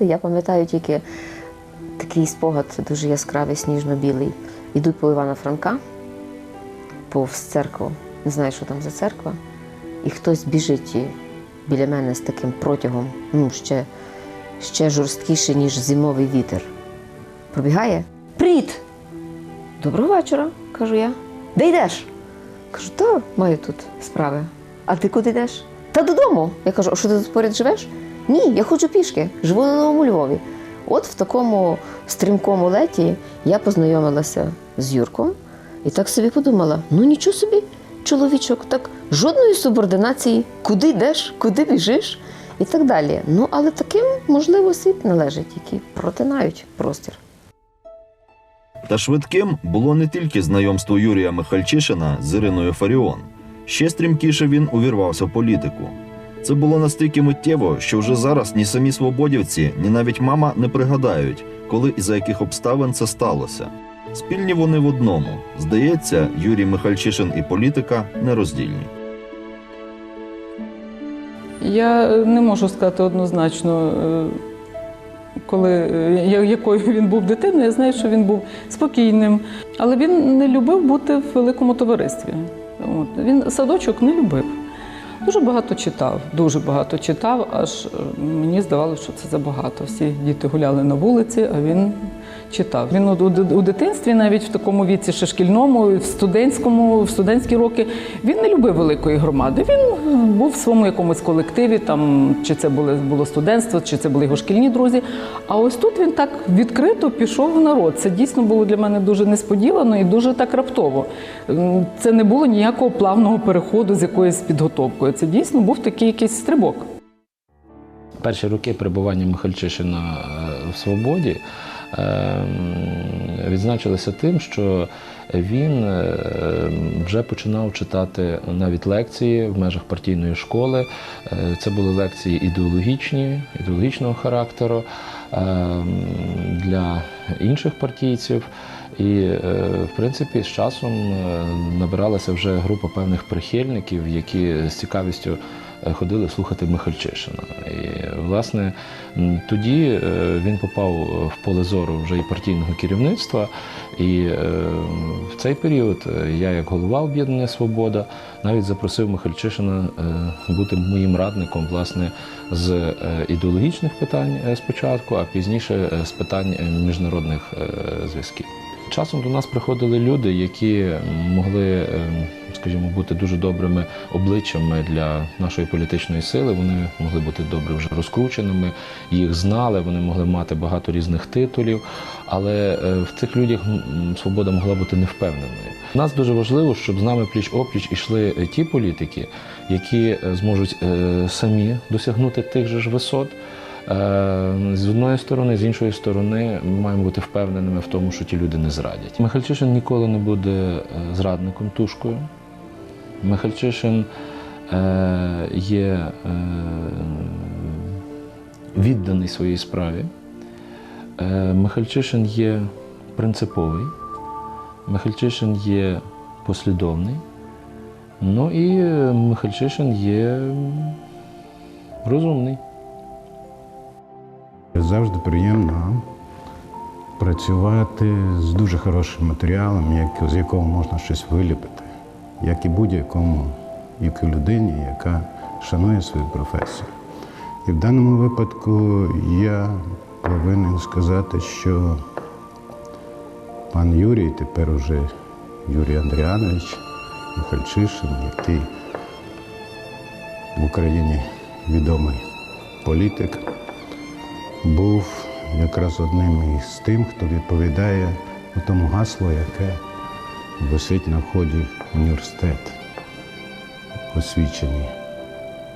пам'ятати. Я пам'ятаю тільки такий спогад дуже яскравий, сніжно-білий. Ідуть по Івана Франка, повз церкву. Не знаю, що там за церква. І хтось біжить біля мене з таким протягом, ну, ще, ще жорсткіше, ніж зимовий вітер. Пробігає. Привіт! Доброго вечора, кажу я. Де йдеш? Кажу, та маю тут справи. А ти куди йдеш? Та додому. Я кажу, а що ти тут поряд живеш? Ні, я ходжу пішки, живу на Новому Львові. От в такому стрімкому леті я познайомилася з Юрком і так собі подумала: ну нічого собі, чоловічок, так жодної субординації, куди йдеш, куди біжиш і так далі. Ну, але таким, можливо, світ належить, які протинають простір. Та швидким було не тільки знайомство Юрія Михальчишина з Іриною Фаріон. Ще стрімкіше він увірвався в політику. Це було настільки миттєво, що вже зараз ні самі свободівці, ні навіть мама не пригадають, коли і за яких обставин це сталося. Спільні вони в одному. Здається, Юрій Михальчишин і політика нероздільні. Я е, не можу сказати однозначно, е, коли, е, якою він був дитиною. Я знаю, що він був спокійним, але він не любив бути в великому товаристві. От. Він садочок не любив. Дуже багато читав, дуже багато читав, аж е, мені здавалося, що це забагато. Всі діти гуляли на вулиці, а він читав. Він у, у- дитинстві, навіть в такому віці, ще шкільному, в студентському, в студентські роки, він не любив великої громади. Він був в своєму якомусь колективі, там чи це було, було студентство, чи це були його шкільні друзі. А ось тут він так відкрито пішов в народ. Це дійсно було для мене дуже несподівано і дуже так раптово. Це не було ніякого плавного переходу з якоюсь підготовкою. Це дійсно був такий якийсь стрибок. Перші роки перебування Михальчишина е, в свободі е, відзначилися тим, що він е, вже починав читати навіть лекції в межах партійної школи. Е, Це були лекції ідеологічні, ідеологічного характеру е, для інших партійців. І, е, в принципі, з часом набиралася вже група певних прихильників, які з цікавістю ходили слухати Михальчишина. І, власне, тоді е, він попав в поле зору вже і партійного керівництва. І е, в цей період е, я, як голова об'єднання Свобода, навіть запросив Михальчишина е, бути моїм радником власне з е, ідеологічних питань е, спочатку, а пізніше е, з питань е, міжнародних е, зв'язків. Часом до нас приходили люди, які могли, е, скажімо, бути дуже добрими обличчями для нашої політичної сили. Вони могли бути добре вже розкрученими, їх знали, вони могли мати багато різних титулів. Але е, в цих людях свобода могла бути невпевненою. Нас дуже важливо, щоб з нами пліч опліч ішли е, ті політики, які е, зможуть самі досягнути тих же ж висот. Е, З одної сторони, з іншої сторони, ми маємо бути впевненими в тому, що ті люди не зрадять. Михальчишин ніколи не буде е, зрадником тушкою. Михальчишин е, є відданий своїй справі. Михальчишин є принциповий, Михальчишин є послідовний. Ну і Михальчишин є розумний. Завжди приємно працювати з дуже хорошим матеріалом, як, з якого можна щось виліпити, як і будь-якому, як і людині, яка шанує свою професію. І в даному випадку я повинен сказати, що пан Юрій, тепер уже Юрій Андріанович Михальчишин, який в Україні відомий політик, був якраз одним із тим, хто відповідає тому гаслу, яке висить на вході університет. Освічені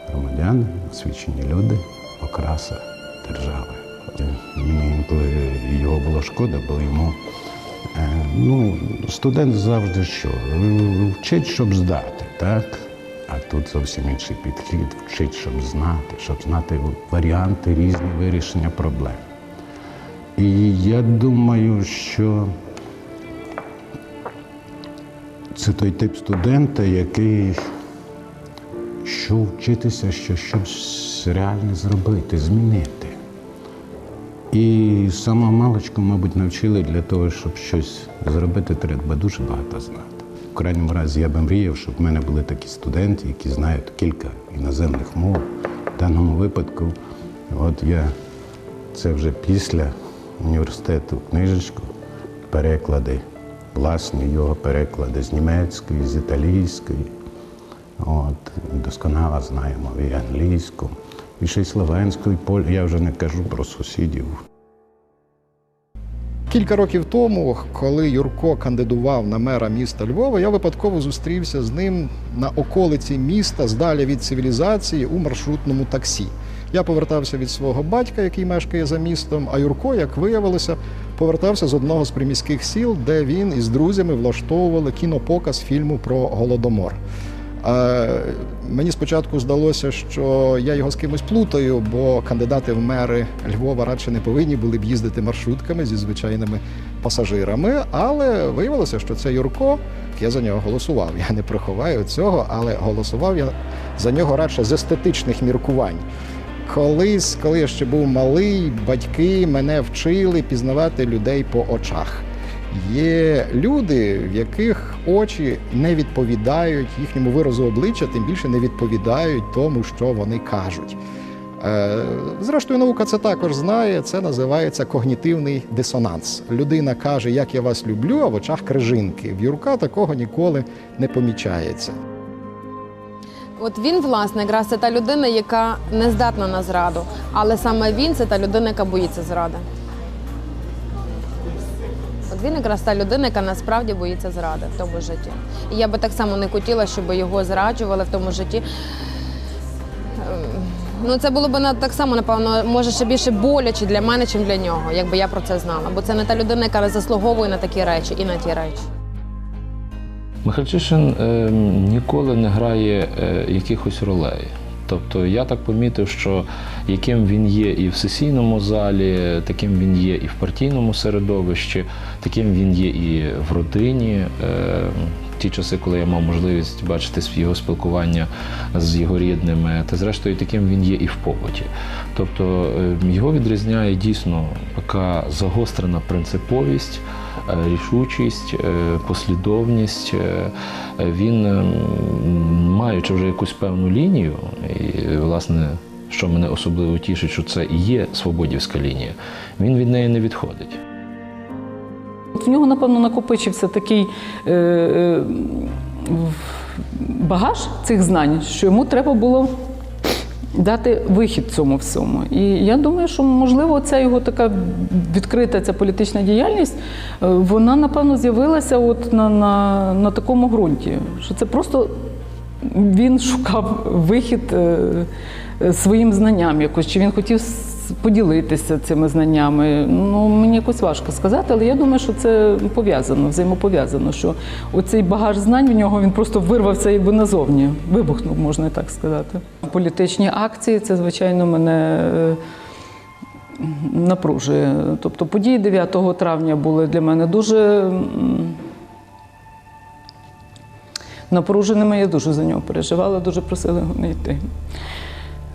громадяни, освічені люди, окраса держави. Мені його було шкода, бо йому е, ну, студент завжди що? Вчить, щоб здати, так? А тут зовсім інший підхід, вчить, щоб знати, щоб знати варіанти різні вирішення проблем. І я думаю, що це той тип студента, який що вчитися, що щось реальне зробити, змінити. І самого маличку, мабуть, навчили для того, щоб щось зробити, треба дуже багато знати. В крайньому разі я би мріяв, щоб в мене були такі студенти, які знають кілька іноземних мов. В даному випадку, от я це вже після університету книжечку, переклади, власні його переклади з німецької, з італійської. От, досконало знаю і англійську, і ще й словенську, і поль... Я вже не кажу про сусідів. Кілька років тому, коли Юрко кандидував на мера міста Львова, я випадково зустрівся з ним на околиці міста, здалі від цивілізації у маршрутному таксі. Я повертався від свого батька, який мешкає за містом, а Юрко, як виявилося, повертався з одного з приміських сіл, де він із друзями влаштовували кінопоказ фільму про голодомор. Е, Мені спочатку здалося, що я його з кимось плутаю, бо кандидати в мери Львова радше не повинні були б їздити маршрутками зі звичайними пасажирами. Але виявилося, що це Юрко. Я за нього голосував. Я не приховаю цього, але голосував я за нього радше з естетичних міркувань. Колись, коли я ще був малий, батьки мене вчили пізнавати людей по очах. Є люди, в яких очі не відповідають їхньому виразу обличчя, тим більше не відповідають тому, що вони кажуть. Е, Зрештою, наука це також знає. Це називається когнітивний дисонанс. Людина каже, як я вас люблю, а в очах крижинки. В Юрка такого ніколи не помічається. От він, власне, якраз це та людина, яка не здатна на зраду. Але саме він це та людина, яка боїться зради. От він якраз та людина, яка насправді боїться зради в тому житті. І я би так само не хотіла, щоб його зраджували в тому житті. Ем, Ну, це було б так само, напевно, може ще більше боляче для мене, ніж для нього, якби я про це знала. Бо це не та людина, яка заслуговує на такі речі і на ті речі. Михальчишин е, ніколи не грає е, якихось ролей. Тобто я так помітив, що яким він є і в сесійному залі, таким він є і в партійному середовищі, таким він є і в родині. Ті часи, коли я мав можливість бачити його спілкування з його рідними, та зрештою таким він є і в побуті. Тобто е, його відрізняє дійсно така загострена принциповість, е, рішучість, е, послідовність. Він, ем, маючи вже якусь певну лінію, і власне. Що мене особливо тішить, що це і є свободівська лінія, він від неї не відходить. В нього, напевно, накопичився такий е, е, багаж цих знань, що йому треба було дати вихід цьому всьому. І я думаю, що можливо ця його така відкрита ця політична діяльність, е, вона, напевно, з'явилася от на, на, на такому ґрунті, що це просто він шукав вихід е, е, своїм знанням якось, чи він хотів поділитися цими знаннями. Ну, мені якось важко сказати, але я думаю, що це пов'язано, взаємопов'язано, що оцей багаж знань в нього він просто вирвався якби назовні, вибухнув, можна так сказати. Політичні акції це, звичайно, мене. е, Напружує. Тобто події 9 травня були для мене дуже напруженими. Я дуже за нього переживала, дуже просила його не йти.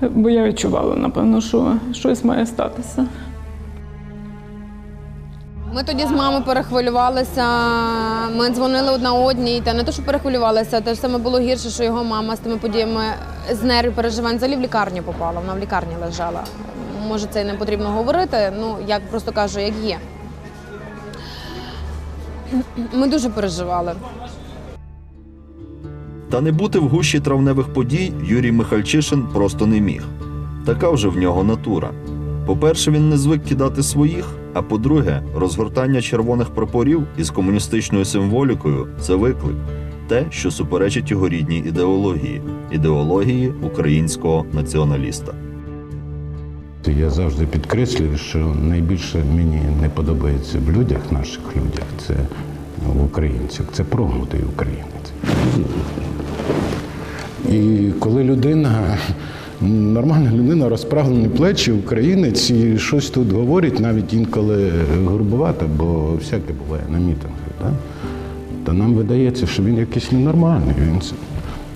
Бо я відчувала, напевно, що щось має статися. Ми тоді з мамою перехвилювалися. Ми дзвонили одна одній. Та не то, що перехвилювалися, те ж саме було гірше, що його мама з тими подіями з нервів переживань взагалі в лікарню попала. Вона в лікарні лежала. Може, це й не потрібно говорити. Ну як просто кажу, як є. Ми дуже переживали. Та не бути в гущі травневих подій Юрій Михальчишин просто не міг. Така вже в нього натура. По-перше, він не звик кидати своїх, а по-друге, розгортання червоних прапорів із комуністичною символікою це виклик, те, що суперечить його рідній ідеології ідеології українського націоналіста. Я завжди підкреслюю, що найбільше мені не подобається в людях, наших людях, це в українцях, це прогнутий українець. І коли людина, нормальна людина, розправлені плечі, українець і щось тут говорить, навіть інколи грубувато, бо всяке буває на мітингах, да? то нам видається, що він якийсь ненормальний. Він,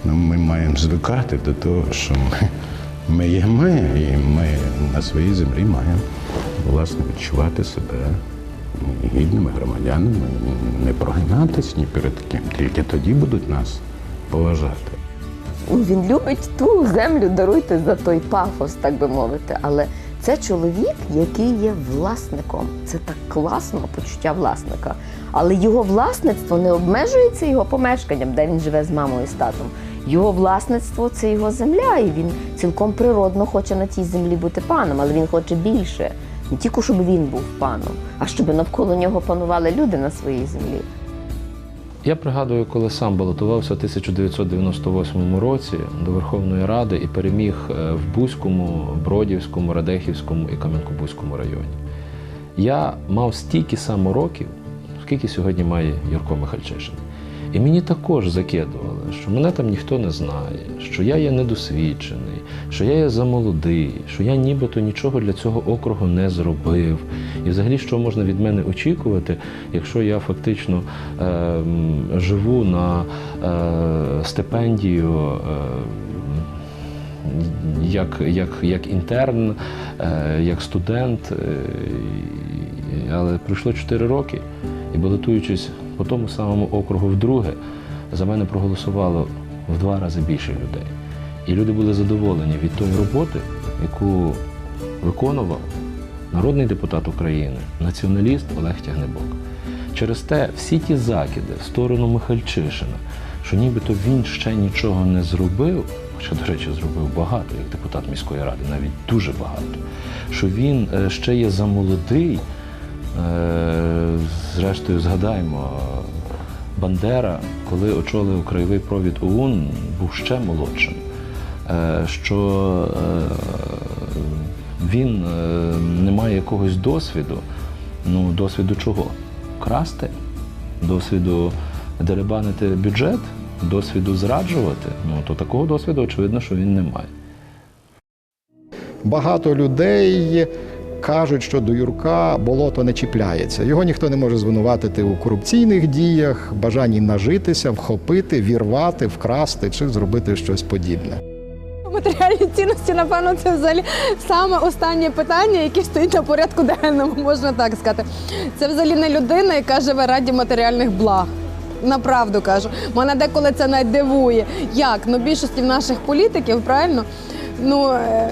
ну, ми маємо звикати до того, що ми, ми є ми, і ми на своїй землі маємо власне відчувати себе гідними громадянами, не прогинатись ні перед ким. Тільки тоді будуть нас поважати. Він любить ту землю, даруйте за той пафос, так би мовити. Але це чоловік, який є власником. Це так класно, почуття власника. Але його власництво не обмежується його помешканням, де він живе з мамою і з татом. Його власництво це його земля, і він цілком природно хоче на тій землі бути паном, але він хоче більше. Не тільки щоб він був паном, а щоб навколо нього панували люди на своїй землі. Я пригадую, коли сам балотувався в 1998 році до Верховної Ради і переміг е, в Бузькому, Бродівському, Радехівському і Кам'янко-Бузькому районі. Я мав стільки само років, скільки сьогодні має Юрко Михальчишин. І мені також закидували, що мене там ніхто не знає, що я є недосвідчений, що я є замолодий, що я нібито нічого для цього округу не зробив. І взагалі, що можна від мене очікувати, якщо я фактично е, живу на е, стипендію. Е, як, як, як інтерн, е, як студент, е, але пройшло 4 роки, і балотуючись по тому самому округу вдруге, за мене проголосувало в два рази більше людей. І люди були задоволені від тої роботи, яку виконував народний депутат України, націоналіст Олег Тягнебок. Через те всі ті закиди в сторону Михальчишина, що нібито він ще нічого не зробив, хоча, до речі, зробив багато як депутат міської ради, навіть дуже багато, що він е, ще є замолодий. Е, Зрештою, згадаємо, Бандера, коли очолив краєвий провід ОУН, був ще молодшим. Е, Що е, він не має якогось досвіду. Ну, досвіду чого? Красти, досвіду деребанити бюджет, досвіду зраджувати. Ну, то такого досвіду, очевидно, що він не має. Багато людей кажуть, що до Юрка болото не чіпляється. Його ніхто не може звинуватити у корупційних діях, бажанні нажитися, вхопити, вірвати, вкрасти чи зробити щось подібне. Матеріальні цінності, напевно, це взагалі саме останнє питання, яке стоїть на порядку денному, можна так сказати. Це взагалі не людина, яка живе раді матеріальних благ. Направду кажу. Мене деколи це навіть дивує. Як? Ну, більшості наших політиків, правильно? Ну, е,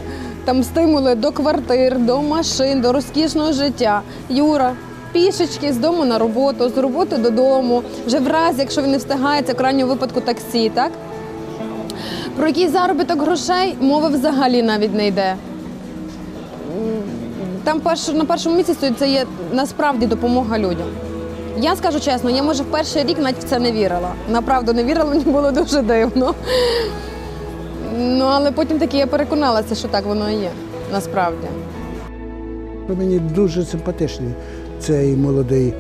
там стимули до квартир, до машин, до розкішного життя. Юра, пішечки з дому на роботу, з роботи додому. Вже в разі, якщо він не встигається, в крайньому випадку таксі, так? Про який заробіток грошей мови взагалі навіть не йде. Там на першому місці це є насправді допомога людям. Я скажу чесно, я може в перший рік навіть в це не вірила. Направду не вірила, мені було дуже дивно. Ну, але потім таки я переконалася, що так воно і є, насправді. Мені дуже симпатичний цей молодий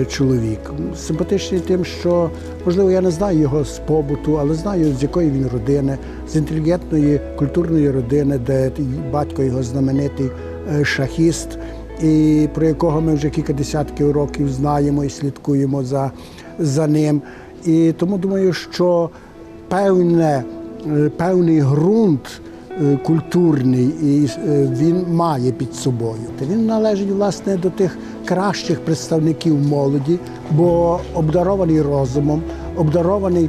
е, чоловік. Симпатичний тим, що, можливо, я не знаю його з побуту, але знаю, з якої він родини, з інтелігентної культурної родини, де батько його знаменитий е, шахіст, і про якого ми вже кілька десятків років знаємо і слідкуємо за, за ним. І тому думаю, що певне, певний ґрунт е, культурний, і е, він має під собою. Він належить власне до тих кращих представників молоді, бо обдарований розумом, обдарований е,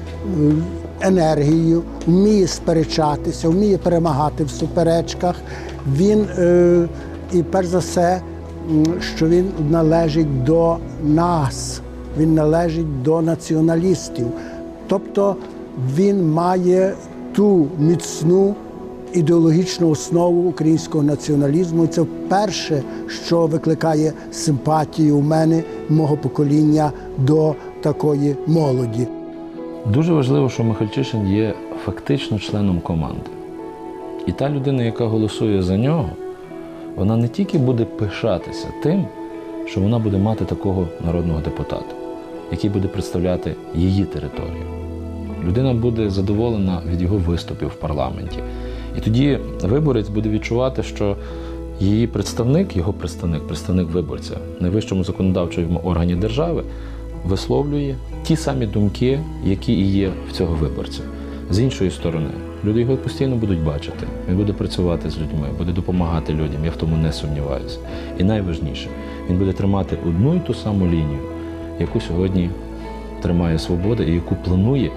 енергією, вміє сперечатися, вміє перемагати в суперечках. Він е, і перш за все, що він належить до нас, він належить до націоналістів. Тобто він має ту міцну ідеологічну основу українського націоналізму. І це вперше, що викликає симпатію у мене, мого покоління до такої молоді. Дуже важливо, що Михальчишин є фактично членом команди. І та людина, яка голосує за нього, вона не тільки буде пишатися тим, що вона буде мати такого народного депутата, який буде представляти її територію. Людина буде задоволена від його виступів в парламенті. І тоді виборець буде відчувати, що її представник, його представник, представник виборця найвищому законодавчому органі держави висловлює ті самі думки, які і є в цього виборця. З іншої сторони, Люди його постійно будуть бачити. Він буде працювати з людьми, буде допомагати людям. Я в тому не сумніваюся. І найважніше, він буде тримати одну і ту саму лінію, яку сьогодні тримає свобода і яку планує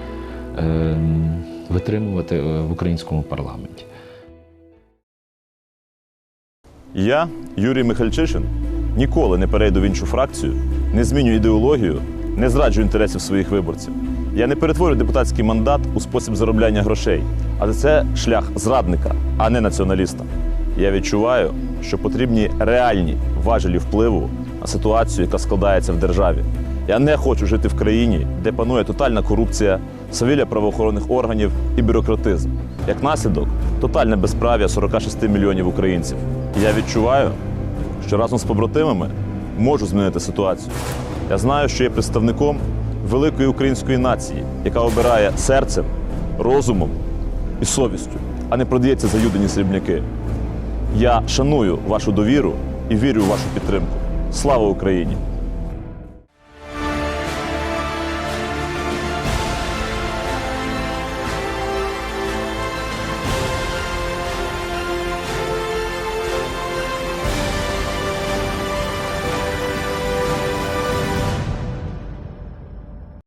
витримувати е, в українському парламенті. Я, Юрій Михальчишин, ніколи не перейду в іншу фракцію, не зміню ідеологію, не зраджу інтересів своїх виборців. Я не перетворю депутатський мандат у спосіб заробляння грошей, але це шлях зрадника, а не націоналіста. Я відчуваю, що потрібні реальні важелі впливу на ситуацію, яка складається в державі. Я не хочу жити в країні, де панує тотальна корупція, свавілля правоохоронних органів і бюрократизм. Як наслідок, тотальне безправ'я 46 мільйонів українців. Я відчуваю, що разом з побратимами можу змінити ситуацію. Я знаю, що є представником великої української нації, яка обирає серцем, розумом і совістю, а не продається за юдані срібняки. Я шаную вашу довіру і вірю у вашу підтримку. Слава Україні!